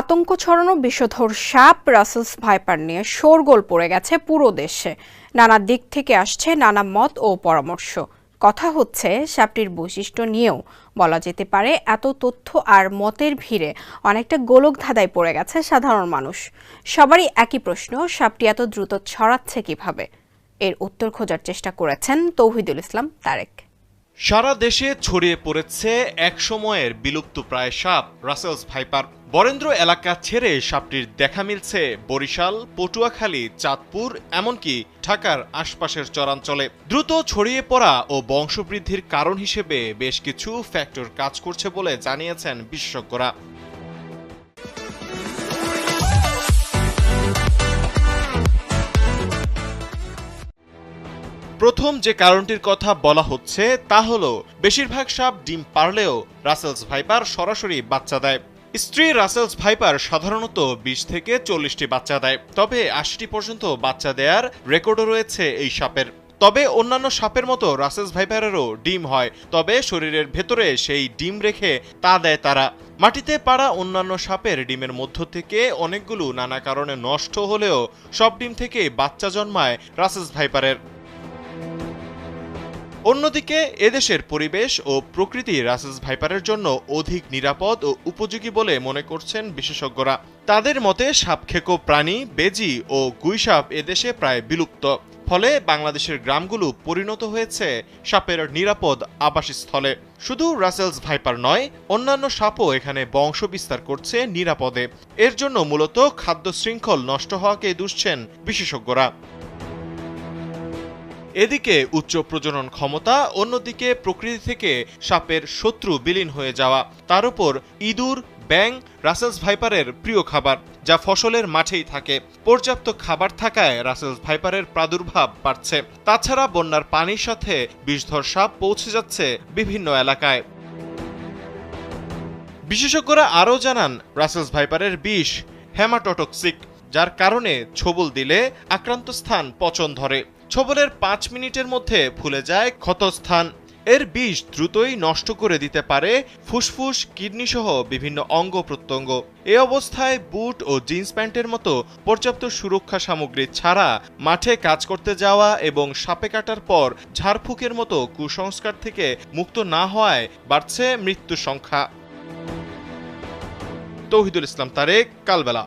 আতঙ্ক ছড়ানো বিষধর সাপ রাসেলস ভাইপার নিয়ে শোরগোল পড়ে গেছে পুরো দেশে। নানা দিক থেকে আসছে নানা মত ও পরামর্শ। কথা হচ্ছে, সাপটির বৈশিষ্ট্য নিয়েও বলা যেতে পারে, এত তথ্য আর মতের ভিড়ে অনেকটা গোলক ধাঁধায় পড়ে গেছে সাধারণ মানুষ। সবারই একই প্রশ্ন, সাপটি এত দ্রুত ছড়াচ্ছে কীভাবে? এর উত্তর খোঁজার চেষ্টা করেছেন তৌহিদুল ইসলাম তারেক। সারা দেশে ছড়িয়ে পড়েছে এক সময়ের বিলুপ্ত প্রায় সাপ, রাসেলস ভাইপার। বরেন্দ্র এলাকা ছেড়ে সাপটির দেখা মিলছে বরিশাল, পটুয়াখালী, চাঁদপুর, এমনকি ঢাকার আশপাশের চরাঞ্চলে। দ্রুত ছড়িয়ে পড়া ও বংশবৃদ্ধির কারণ হিসেবে বেশ কিছু ফ্যাক্টর কাজ করছে বলে জানিয়েছেন বিশেষজ্ঞরা। প্রথম যে কারণটির কথা বলা হচ্ছে, তা হলো বেশিরভাগ সাপ ডিম পারলেও রাসেলস ভাইপার সরাসরি বাচ্চা দেয়। স্ত্রী রাসেলস ভাইপার সাধারণত বিশ থেকে চল্লিশটি বাচ্চা দেয়, তবে আশিটি পর্যন্ত বাচ্চা দেওয়ার রেকর্ডও রয়েছে এই সাপের। তবে অন্যান্য সাপের মতো রাসেলস ভাইপারেরও ডিম হয়, তবে শরীরের ভেতরে সেই ডিম রেখে তা দেয় তারা। মাটিতে পাড়া অন্যান্য সাপের ডিমের মধ্য থেকে অনেকগুলো নানা কারণে নষ্ট হলেও সব ডিম থেকে বাচ্চা জন্মায় রাসেলস ভাইপারের। অন্যদিকে, এদেশের পরিবেশ ও প্রকৃতি রাসেস ভাইপারের জন্য অধিক নিরাপদ ও উপযোগী বলে মনে করছেন বিশেষজ্ঞরা। তাদের মতে, সাপখেকো প্রাণী, বেজি ও গুইসাপ এদেশে প্রায় বিলুপ্ত। ফলে বাংলাদেশের গ্রামগুলো পরিণত হয়েছে সাপের নিরাপদ আবাসস্থলে। শুধু রাসেলস ভাইপার নয়, অন্যান্য সাপও এখানে বংশ বিস্তার করছে নিরাপদে। এর জন্য মূলত খাদ্য শৃঙ্খল নষ্ট হওয়াকে দুষছেন বিশেষজ্ঞরা। এদিকে উচ্চ প্রজনন ক্ষমতা, অন্যদিকে প্রকৃতি থেকে সাপের শত্রু বিলীন হয়ে যাওয়া। তার উপর ইঁদুর ব্যাং রাসেলস ভাইপারের প্রিয় খাবার, যা ফসলের মাঠেই থাকে। পর্যাপ্ত খাবার থাকায় রাসেলস ভাইপারের প্রাদুর্ভাব বাড়ছে। তাছাড়া বন্যার পানির সাথে বিষধর সাপ পৌঁছে যাচ্ছে বিভিন্ন এলাকায়। বিশেষজ্ঞরা আরও জানান, রাসেলস ভাইপারের বিষ হেমাটোটক্সিক, যার কারণে ছবল দিলে আক্রান্ত স্থান পচন ধরে। ছবলের পাঁচ মিনিটের মধ্যে ফুলে যায় ক্ষতস্থান। এর বিষ দ্রুতই নষ্ট করে দিতে পারে ফুসফুস কিডনি সহ বিভিন্ন অঙ্গ প্রত্যঙ্গ। এ অবস্থায় বুট ও জিন্স প্যান্টের মতো পর্যাপ্ত সুরক্ষা সামগ্রী ছাড়া মাঠে কাজ করতে যাওয়া এবং সাপে কাটার পর ঝাড়ফুঁকের মতো কুসংস্কার থেকে মুক্ত না হওয়ায় বাড়ছে মৃত্যু সংখ্যা। তৌহিদুল ইসলাম তারেক, কালবেলা।